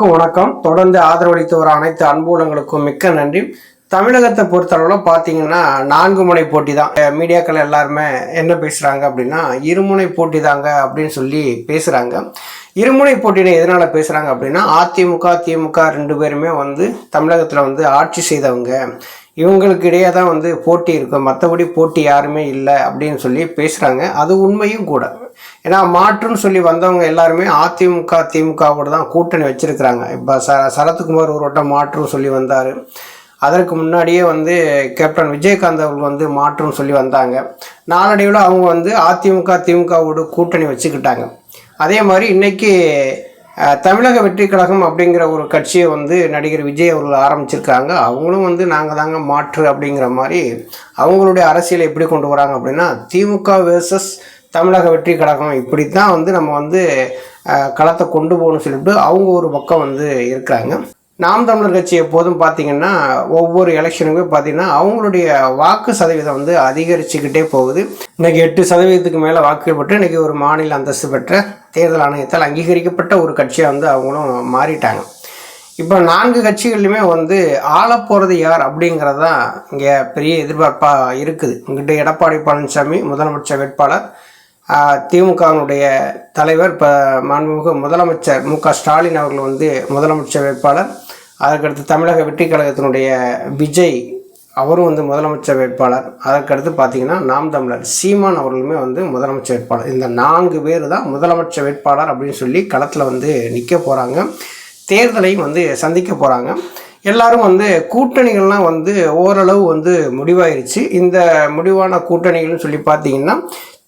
அனைவருக்கும் வணக்கம். தொடர்ந்து ஆதரவளித்து வர அனைத்து அன்புலங்களுக்கும் மிக்க நன்றி. தமிழகத்தை பொறுத்தளவில் பார்த்தீங்கன்னா நான்கு முனை போட்டி தான் மீடியாக்கள் எல்லாருமே என்ன பேசுகிறாங்க அப்படின்னா இருமுனை போட்டி தாங்க அப்படின்னு சொல்லி பேசுகிறாங்க இருமுனை போட்டினை எதனால் பேசுகிறாங்க அப்படின்னா அதிமுக திமுக ரெண்டு பேருமே வந்து தமிழகத்தில் வந்து ஆட்சி செய்தவங்க. இவங்களுக்கு இடையே தான் வந்து போட்டி இருக்கும் மற்றபடி போட்டி யாருமே இல்லை அப்படின்னு சொல்லி பேசுகிறாங்க அது உண்மையும் கூட. ஏன்னா மாற்றுன்னு சொல்லி வந்தவங்க எல்லாருமே அதிமுக திமுகவோட தான் கூட்டணி வச்சுருக்கிறாங்க. இப்போ ச சரத்குமார் ஒரு வட்டம் மாற்றுன்னு சொல்லி வந்தார். அதற்கு முன்னாடியே வந்து கேப்டன் விஜயகாந்த் அவர்கள் வந்து மாற்றுன்னு சொல்லி வந்தாங்க. நாளடைவில் அவங்க வந்து அதிமுக திமுகவோட கூட்டணி வச்சுக்கிட்டாங்க. அதே மாதிரி இன்னைக்கு தமிழக வெற்றி கழகம் அப்படிங்கிற ஒரு கட்சியை வந்து நடிகர் விஜய் அவர்கள் ஆரம்பிச்சிருக்காங்க. அவங்களும் வந்து நாங்கள் தாங்க மாற்று அப்படிங்கிற மாதிரி அவங்களுடைய அரசியலை எப்படி கொண்டு வராங்க அப்படின்னா திமுக வேர்சஸ் தமிழக வெற்றி கழகம் இப்படி தான் வந்து நம்ம வந்து களத்தை கொண்டு போகணும்னு சொல்லிட்டு அவங்க ஒரு பக்கம் வந்து இருக்கிறாங்க. நாம் தமிழர் கட்சி எப்போதும் பார்த்தீங்கன்னா ஒவ்வொரு எலெக்ஷனுக்குமே பார்த்தீங்கன்னா அவங்களுடைய வாக்கு சதவீதம் வந்து அதிகரிச்சுக்கிட்டே போகுது. இன்னைக்கு எட்டு சதவீதத்துக்கு மேலே வாக்குகள் பெற்று இன்றைக்கி ஒரு மாநில அந்தஸ்து பெற்ற தேர்தல் ஆணையத்தால் அங்கீகரிக்கப்பட்ட ஒரு கட்சியாக வந்து அவங்களும் மாறிட்டாங்க. இப்போ நான்கு கட்சிகள்லையுமே வந்து ஆளப் போகிறது யார் அப்படிங்கிறது தான் இங்கே பெரிய எதிர்பார்ப்பாக இருக்குது. இங்கிட்ட எடப்பாடி பழனிசாமி முதலமைச்சர் வேட்பாளர் திமுகவினுடைய தலைவர் இப்போ மாண்புமிகு முதலமைச்சர் மு க ஸ்டாலின் அவர்கள் வந்து முதலமைச்சர் வேட்பாளர். அதற்கடுத்து தமிழக வெற்றி கழகத்தினுடைய விஜய் அவரும் வந்து முதலமைச்சர் வேட்பாளர். அதற்கடுத்து பார்த்தீங்கன்னா நாம் தமிழர் சீமான் அவர்களுமே வந்து முதலமைச்சர் வேட்பாளர். இந்த நான்கு பேர் தான் முதலமைச்சர் வேட்பாளர் அப்படின்னு சொல்லி களத்தில் வந்து நிற்க போகிறாங்க தேர்தலையும் வந்து சந்திக்க போகிறாங்க எல்லாரும் வந்து கூட்டணிகள்லாம் வந்து ஓரளவு வந்து முடிவாயிருச்சு. இந்த முடிவான கூட்டணிகள்னு சொல்லி பார்த்தீங்கன்னா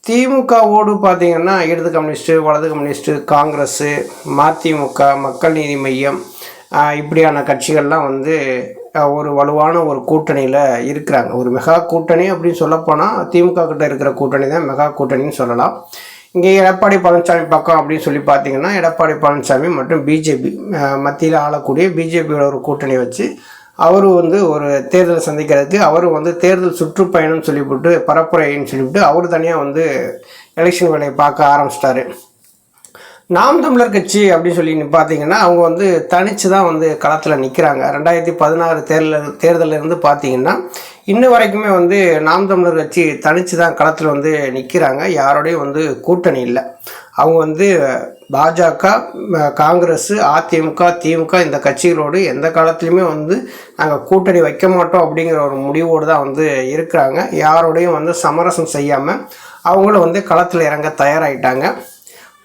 திமுகவோடு பார்த்தீங்கன்னா இடது கம்யூனிஸ்ட்டு வலது கம்யூனிஸ்ட்டு காங்கிரஸ்ஸு மதிமுக மக்கள் நீதி மையம் இப்படியான கட்சிகள்லாம் வந்து ஒரு வலுவான ஒரு கூட்டணியில் இருக்கிறாங்க. ஒரு மெகா கூட்டணி அப்படின்னு சொல்லப்போனால் திமுக கிட்ட இருக்கிற கூட்டணி தான் மெகா கூட்டணின்னு சொல்லலாம். இங்கே எடப்பாடி பழனிசாமி பக்கம் அப்படின்னு சொல்லி பார்த்தீங்கன்னா எடப்பாடி பழனிசாமி மற்றும் பிஜேபி மத்தியில் ஆளக்கூடிய பிஜேபியோட ஒரு கூட்டணி வச்சு அவர் வந்து ஒரு தேர்தலை சந்திக்கிறதுக்கு அவர் வந்து தேர்தல் சுற்றுப்பயணம்னு சொல்லிவிட்டு பரப்புரைன்னு சொல்லிவிட்டு அவர் தனியாக வந்து எலெக்ஷன் வேலையை பார்க்க ஆரம்பிச்சிட்டாரு. நாம் தமிழர் கட்சி அப்படின்னு சொல்லி பார்த்தீங்கன்னா அவங்க வந்து தனித்து தான் வந்து களத்தில் நிற்கிறாங்க ரெண்டாயிரத்தி பதினாறு தேர்தல் தேர்தலில் இருந்து பார்த்தீங்கன்னா இன்ன வரைக்குமே வந்து நாம் தமிழர் கட்சி தனித்து தான் களத்தில் வந்து நிற்கிறாங்க யாரோடையும் வந்து கூட்டணி இல்லை. அவங்க வந்து பாஜக காங்கிரஸ் அதிமுக திமுக இந்த கட்சிகளோடு எந்த காலத்துலையுமே வந்து நாங்கள் கூட்டணி வைக்க மாட்டோம் அப்படிங்கிற ஒரு முடிவோடு தான் வந்து இருக்கிறாங்க. யாரோடையும் வந்து சமரசம் செய்யாமல் அவங்களும் வந்து களத்தில் இறங்க தயாராகிட்டாங்க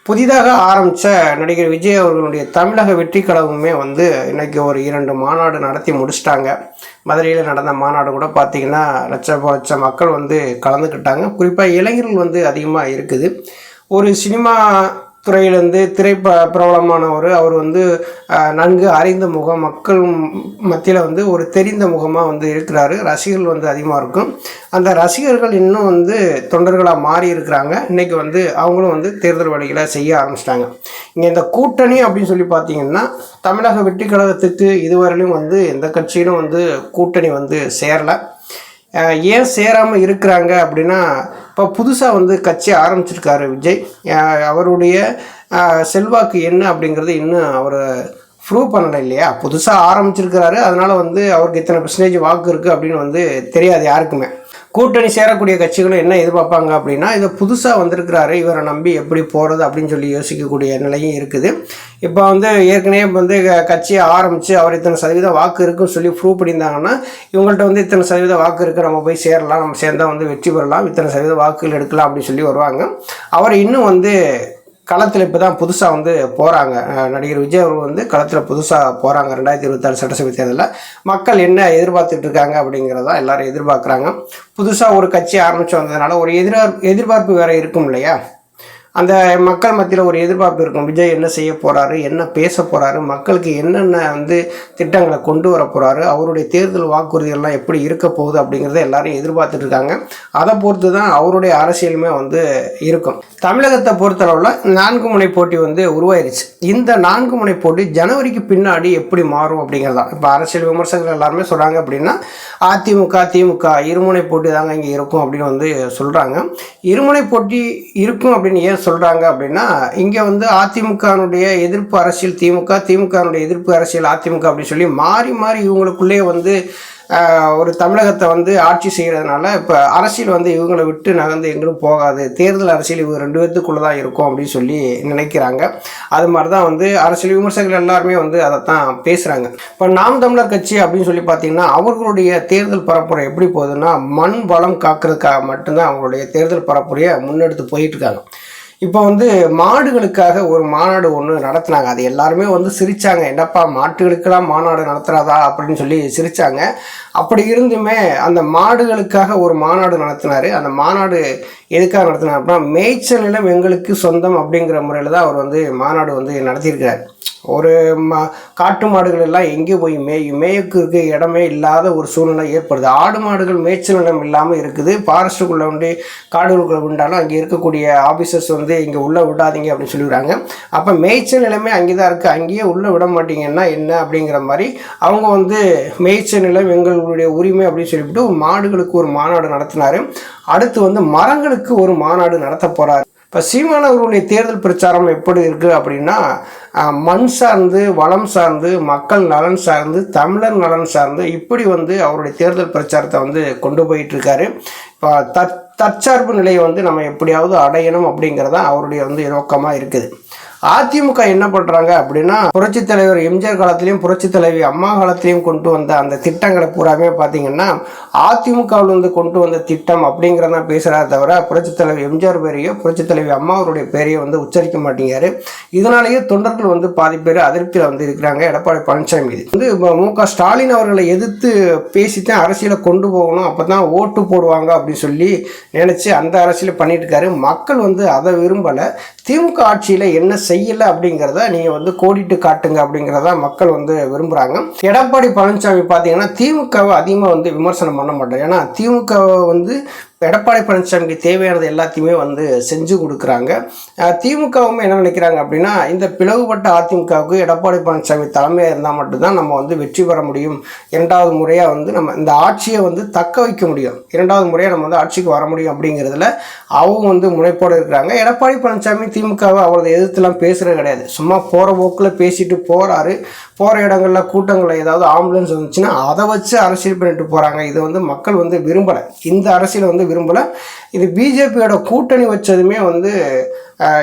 புதிதாக ஆரம்பித்த நடிகர் விஜய் அவர்களுடைய தமிழக வெற்றி கழகமுமே வந்து இன்றைக்கி ஒரு இரண்டு மாநாடு நடத்தி முடிச்சிட்டாங்க. மதுரையில் நடந்த மாநாடு கூட பார்த்திங்கன்னா லட்ச லட்சம் மக்கள் வந்து கலந்துக்கிட்டாங்க. குறிப்பாக இளைஞர்கள் வந்து அதிகமாக இருக்குது. ஒரு சினிமா துறையிலேருந்து திரை பிரபலமானவர். அவர் வந்து நன்கு அறிந்த முகம் மக்கள் மத்தியில் வந்து ஒரு தெரிந்த முகமாக வந்து இருக்கிறாரு. ரசிகர்கள் வந்து அதிகமாக இருக்கும். அந்த ரசிகர்கள் இன்னும் வந்து தொண்டர்களாக மாறி இருக்கிறாங்க. இன்றைக்கி வந்து அவங்களும் வந்து தேர்தல் வழிகளை செய்ய ஆரம்பிச்சிட்டாங்க. இங்கே இந்த கூட்டணி அப்படின்னு சொல்லி பார்த்தீங்கன்னா தமிழக வெற்றி கழகத்துக்கு இதுவரையிலும் வந்து எந்த கட்சியிலும் வந்து கூட்டணி வந்து சேரலை. ஏன் சேராமல் இருக்கிறாங்க அப்படின்னா இப்போ புதுசாக வந்து கட்சி ஆரம்பிச்சிருக்காரு விஜய். அவருடைய செல்வாக்கு என்ன அப்படிங்கிறது இன்னும் அவர் ப்ரூவ் பண்ணலை இல்லையா? புதுசாக ஆரம்பிச்சிருக்கிறாரு. அதனால் வந்து அவருக்கு இத்தனை பர்சன்டேஜ் வாக்கு இருக்குது அப்படின்னு வந்து தெரியாது யாருக்குமே. கூட்டணி சேரக்கூடிய கட்சிகளும் என்ன எதிர்பார்ப்பாங்க அப்படின்னா இதை புதுசாக வந்திருக்கிறாரு இவரை நம்பி எப்படி போகிறது அப்படின்னு சொல்லி யோசிக்கக்கூடிய நிலையும் இருக்குது. இப்போ வந்து ஏற்கனவே வந்து கட்சியை ஆரம்பித்து அவர் இத்தனை சதவீதம் வாக்கு இருக்குன்னு சொல்லி ப்ரூவ் பண்ணியிருந்தாங்கன்னா இவங்கள்ட்ட வந்து இத்தனை சதவீத வாக்கு இருக்குது நம்ம போய் சேரலாம் நம்ம சேர்ந்தா வந்து வெற்றி பெறலாம் இத்தனை சதவீத வாக்குகள் எடுக்கலாம் அப்படின்னு சொல்லி வருவாங்க. அவர் இன்னும் வந்து களத்தில் இப்போ தான் புதுசாக வந்து போகிறாங்க நடிகர் விஜய் அவர்கள் வந்து களத்தில் புதுசாக போகிறாங்க ரெண்டாயிரத்தி இருபத்தாறு சட்டசபை தேர்தலில். மக்கள் என்ன எதிர்பார்த்துட்டு இருக்காங்க அப்படிங்கிறதா எல்லாரும் எதிர்பார்க்குறாங்க. புதுசாக ஒரு கட்சி ஆரம்பித்து வந்ததுனால ஒரு எதிர்பார்ப்பு எதிர்பார்ப்பு வேறு இருக்கும் இல்லையா? அந்த மக்கள் மத்தியில் ஒரு எதிர்பார்ப்பு இருக்கும். விஜய் என்ன செய்ய போகிறாரு என்ன பேச போகிறாரு மக்களுக்கு என்னென்ன வந்து திட்டங்களை கொண்டு வர போகிறாரு அவருடைய தேர்தல் வாக்குறுதிகள்லாம் எப்படி இருக்க போகுது அப்படிங்கிறத எல்லாரும் எதிர்பார்த்துட்டு இருக்காங்க. அதை பொறுத்து தான் அவருடைய அரசியலுமே வந்து இருக்கும். தமிழகத்தை பொறுத்தளவில் நான்கு முனை போட்டி வந்து உருவாயிருச்சு. இந்த நான்கு முனை போட்டி ஜனவரிக்கு பின்னாடி எப்படி மாறும் அப்படிங்கிறது? தான் இப்போ அரசியல் விமர்சகர்கள் எல்லாருமே சொல்கிறாங்க அப்படின்னா அதிமுக திமுக இருமுனை போட்டி தாங்க இங்கே இருக்கும் அப்படின்னு வந்து சொல்கிறாங்க இருமுனை போட்டி இருக்கும் அப்படின்னு ஏன் சொல்கிறாங்க அப்படின்னா இங்கே வந்து அதிமுகனுடைய எதிர்ப்பு அரசியல் திமுக திமுகனுடைய எதிர்ப்பு அரசியல் அதிமுக அப்படின்னு சொல்லி மாறி மாறி இவங்களுக்குள்ளேயே வந்து ஒரு தமிழகத்தை வந்து ஆட்சி செய்கிறதுனால இப்போ அரசியல் வந்து இவங்களை விட்டு நகர்ந்து எங்கேயும் போகாது. தேர்தல் அரசியல் இவங்க ரெண்டு பேர்த்துக்குள்ளே தான் இருக்கும் அப்படின்னு சொல்லி நினைக்கிறாங்க. அது மாதிரி தான் வந்து அரசியல் விமர்சகர்கள் எல்லாருமே வந்து அதை தான் பேசுகிறாங்க இப்போ நாம் தமிழர் கட்சி அப்படின்னு சொல்லி பார்த்தீங்கன்னா அவர்களுடைய தேர்தல் பரப்புரை எப்படி போகுதுன்னா மண் வளம் காக்கிறதுக்காக மட்டும்தான் அவங்களுடைய தேர்தல் பரப்புரையை முன்னெடுத்து போயிட்டுருக்காங்க இப்போ வந்து மாடுகளுக்காக ஒரு மாநாடு ஒன்று நடத்துனாங்க. அது எல்லாருமே வந்து சிரித்தாங்க என்னப்பா மாட்டுகளுக்கெல்லாம் மாநாடு நடத்துறாதா? அப்படின்னு சொல்லி சிரிச்சாங்க. அப்படி இருந்துமே அந்த மாடுகளுக்காக ஒரு மாநாடு நடத்தினாரு. அந்த மாநாடு எதுக்காக நடத்தினார் அப்படின்னா மேய்ச்சல் நிலம் எங்களுக்கு சொந்தம் அப்படிங்கிற முறையில் தான் அவர் வந்து மாநாடு வந்து நடத்தியிருக்கிறார். ஒரு மா காட்டு மாடுகள் எல்லாம் எங்கே போய் மேயும்? மேயக்கு இடமே இல்லாத ஒரு சூழ்நிலை ஏற்படுது. ஆடு மாடுகள் மேய்ச்சல் நிலம் இல்லாமல் இருக்குது. ஃபாரஸ்ட்டுக்குள்ளே வந்து காடுகளுக்குள்ள உண்டாலும் அங்கே இருக்கக்கூடிய ஆஃபீஸர்ஸ் வந்து இங்கே உள்ளே விடாதீங்க அப்படின்னு சொல்லிடுறாங்க. அப்போ மேய்ச்சல் நிலமே அங்கே தான் இருக்குது அங்கேயே உள்ளே விட மாட்டீங்கன்னா என்ன அப்படிங்கிற மாதிரி அவங்க வந்து மேய்ச்சல் நிலம் எங்களுடைய உரிமை அப்படின்னு சொல்லிவிட்டு மாடுகளுக்கு ஒரு மாநாடு நடத்தினார். அடுத்து வந்து மரங்களுக்கு ஒரு மாநாடு நடத்த போகிறார் இப்போ சீமான் அவர்களுடைய தேர்தல் பிரச்சாரம் எப்படி இருக்குது அப்படின்னா மண் சார்ந்து வளம் சார்ந்து மக்கள் நலன் சார்ந்து தமிழர் நலன் சார்ந்து இப்படி வந்து அவருடைய தேர்தல் பிரச்சாரத்தை வந்து கொண்டு போயிட்டுருக்காரு இப்போ தற் தற்சார்பு நிலையை வந்து நம்ம எப்படியாவது அடையணும் அப்படிங்கிறதான் அவருடைய வந்து நோக்கமாக இருக்குது. அதிமுக என்ன பண்ணுறாங்க அப்படின்னா புரட்சி தலைவர் எம்ஜிஆர் காலத்திலையும் புரட்சித் தலைவி அம்மா காலத்திலையும் கொண்டு வந்த அந்த திட்டங்களை பூராமே பார்த்தீங்கன்னா அதிமுகவில் வந்து கொண்டு வந்த திட்டம் அப்படிங்கிறத பேசுகிறா தவிர புரட்சி தலைவர் எம்ஜிஆர் பேரையோ புரட்சி தலைவி அம்மா அவருடைய பேரையோ வந்து உச்சரிக்க மாட்டேங்கிறாரு. இதனாலேயே தொண்டர்கள் வந்து பாதி பேர் அதிருப்தியில் வந்து இருக்கிறாங்க எடப்பாடி பழனிசாமி இது வந்து மு க ஸ்டாலின் அவர்களை எதிர்த்து பேசித்தான் அரசியலை கொண்டு போகணும் அப்போ தான் ஓட்டு போடுவாங்க அப்படின்னு சொல்லி நினச்சி அந்த அரசியலை பண்ணிட்டு இருக்காரு. மக்கள் வந்து அதை விரும்பலை. திமுக ஆட்சியில் என்ன செய்யலை அப்படிங்கிறத நீங்கள் வந்து கோடிட்டு காட்டுங்க அப்படிங்கிறத மக்கள் வந்து விரும்புகிறாங்க எடப்பாடி பழனிசாமி பார்த்தீங்கன்னா திமுகவை அதிகமாக வந்து விமர்சனம் பண்ண மாட்டோம் ஏன்னா திமுகவை வந்து எடப்பாடி பழனிசாமிக்கு தேவையானது எல்லாத்தையுமே வந்து செஞ்சு கொடுக்குறாங்க. திமுகவும் என்ன நினைக்கிறாங்க அப்படின்னா இந்த பிளவுபட்ட அதிமுகவுக்கு எடப்பாடி பழனிசாமி தலைமையாக இருந்தால் மட்டும்தான் நம்ம வந்து வெற்றி பெற முடியும். இரண்டாவது முறையாக வந்து நம்ம இந்த ஆட்சியை வந்து தக்க வைக்க முடியும். இரண்டாவது முறையாக நம்ம வந்து ஆட்சிக்கு வர முடியும் அப்படிங்கிறதுல அவங்க வந்து முனைப்போடு இருக்கிறாங்க. எடப்பாடி பழனிசாமி திமுகவை அவரது எதிர்த்துலாம் பேசுகிறது கிடையாது. சும்மா போகிற போக்கில் பேசிட்டு போகிறாரு போகிற இடங்களில் கூட்டங்களில் ஏதாவது ஆம்புலன்ஸ் வந்துச்சுன்னா அதை வச்சு அரசியல் பண்ணிட்டு போகிறாங்க இது வந்து மக்கள் வந்து விரும்பலை. இந்த அரசியல் வந்து விரும்பலை. இது பிஜேபியோட கூட்டணி வச்சதுமே வந்து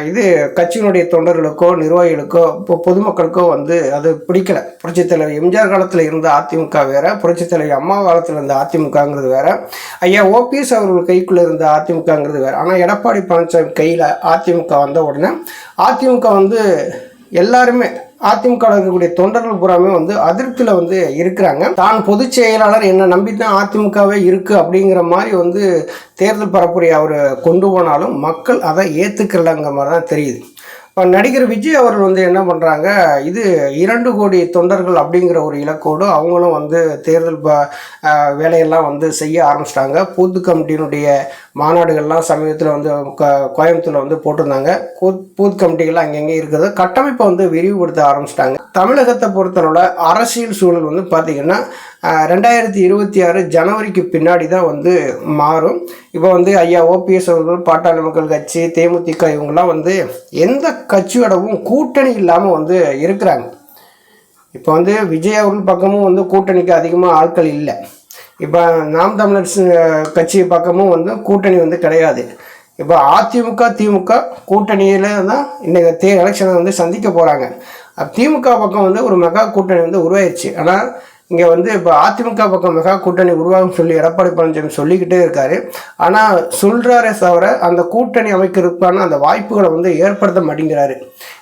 இது கட்சியினுடைய தொண்டர்களுக்கோ நிர்வாகிகளுக்கோ இப்போ பொதுமக்களுக்கோ வந்து அது பிடிக்கல. புரட்சித் தலைவர் எம்ஜிஆர் காலத்தில் இருந்த அதிமுக வேற புரட்சித் தலைவர் அம்மா காலத்தில் இருந்த அதிமுகங்கிறது வேற ஐயா ஓபிஎஸ் அவர்கள் கைக்குள்ளே இருந்த அதிமுகங்கிறது வேற. ஆனால் எடப்பாடி பழனிசாமி கையில் அதிமுக வந்த உடனே அதிமுக வந்து எல்லாருமே அதிமுக இருக்கக்கூடிய தொண்டர்கள் பூராமே வந்து அதிருப்தியில் வந்து இருக்கிறாங்க. தான் பொதுச் செயலாளர் என்னை நம்பி தான் அதிமுகவே இருக்குது அப்படிங்கிற மாதிரி வந்து தேர்தல் பரப்புரை அவர் கொண்டு போனாலும் மக்கள் அதை ஏற்றுக்கலங்கிற மாதிரி தான் தெரியுது. நடிகர் விஜய் அவர்கள் வந்து என்ன பண்ணுறாங்க இது இரண்டு கோடி தொண்டர்கள் அப்படிங்கிற ஒரு இலக்கோடு அவங்களும் வந்து தேர்தல் ப வேலையெல்லாம் வந்து செய்ய ஆரம்பிச்சிட்டாங்க. பூத்து கமிட்டியினுடைய மாநாடுகள்லாம் சமீபத்தில் வந்து க கோயம்புத்தூரில் வந்து போட்டிருந்தாங்க. பூத் பூத் கமிட்டிகள் அங்கங்கே இருக்கிறது கட்டமைப்பை வந்து விரிவுபடுத்த ஆரம்பிச்சிட்டாங்க. தமிழகத்தை பொறுத்தளவில் அரசியல் சூழல் வந்து பார்த்திங்கன்னா ரெண்டாயிரத்தி இருபத்தி ஆறு ஜனவரிக்கு பின்னாடி தான் வந்து மாறும். இப்போ வந்து ஐயா ஓபிஎஸ் அவர்கள் பாட்டாளி மக்கள் கட்சி தேமுதிக இவங்கெல்லாம் வந்து எந்த கட்சியோடவும் கூட்டணி இல்லாமல் வந்து இருக்கிறாங்க. இப்போ வந்து விஜய் அவர்கள் பக்கமும் வந்து கூட்டணிக்கு அதிகமாக ஆட்கள் இல்லை. இப்போ நாம் தமிழர் கட்சி பக்கமும் வந்து கூட்டணி வந்து கிடையாது. இப்போ அதிமுக திமுக கூட்டணியில் தான் இன்றைக்கி தே எலெக்ஷனை வந்து சந்திக்க போகிறாங்க திமுக பக்கம் வந்து ஒரு மெகா கூட்டணி வந்து உருவாயிடுச்சு ஆனால் இங்கே வந்து இப்போ அதிமுக பக்கம் மிக கூட்டணி உருவாகும் சொல்லி எடப்பாடி பழனிசாமி சொல்லிக்கிட்டே இருக்காரு. ஆனால் சொல்கிறாரே தவிர அந்த கூட்டணி அமைக்கிறதுக்கான அந்த வாய்ப்புகளை வந்து ஏற்படுத்த மாட்டேங்கிறாரு.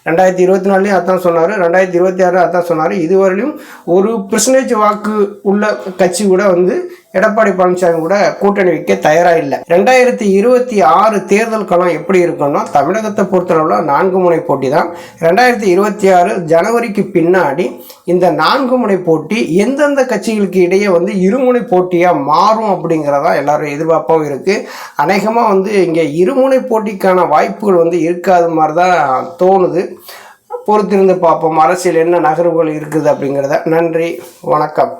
ரெண்டாயிரத்தி இருபத்தி நாலுலேயும் அதான் சொன்னார். ரெண்டாயிரத்தி இருபத்தி ஆறு அதான் சொன்னார். இதுவரையிலும் ஒரு பெர்சன்டேஜ் வாக்கு உள்ள கட்சி கூட வந்து எடப்பாடி பழனிசாமி கூட கூட்டணி வைக்க தயாராக இல்லை. ரெண்டாயிரத்தி இருபத்தி ஆறு தேர்தல் களம் எப்படி இருக்குன்னா தமிழகத்தை பொறுத்தளவில் நான்கு முனை போட்டி தான் ரெண்டாயிரத்தி இருபத்தி ஆறு ஜனவரிக்கு பின்னாடி இந்த நான்கு முனை போட்டி எந்தெந்த கட்சிகளுக்கு இடையே வந்து இருமுனை போட்டியாக மாறும் அப்படிங்கிறதா எல்லாரும் எதிர்பார்ப்பாகவும் இருக்குது அநேகமாக வந்து இங்கே இருமுனை போட்டிக்கான வாய்ப்புகள் வந்து இருக்காது மாதிரி தான் தோணுது. பொறுத்திருந்து பார்ப்போம் அரசியல் என்ன நகர்வுகள் இருக்குது அப்படிங்கிறத. நன்றி வணக்கம்.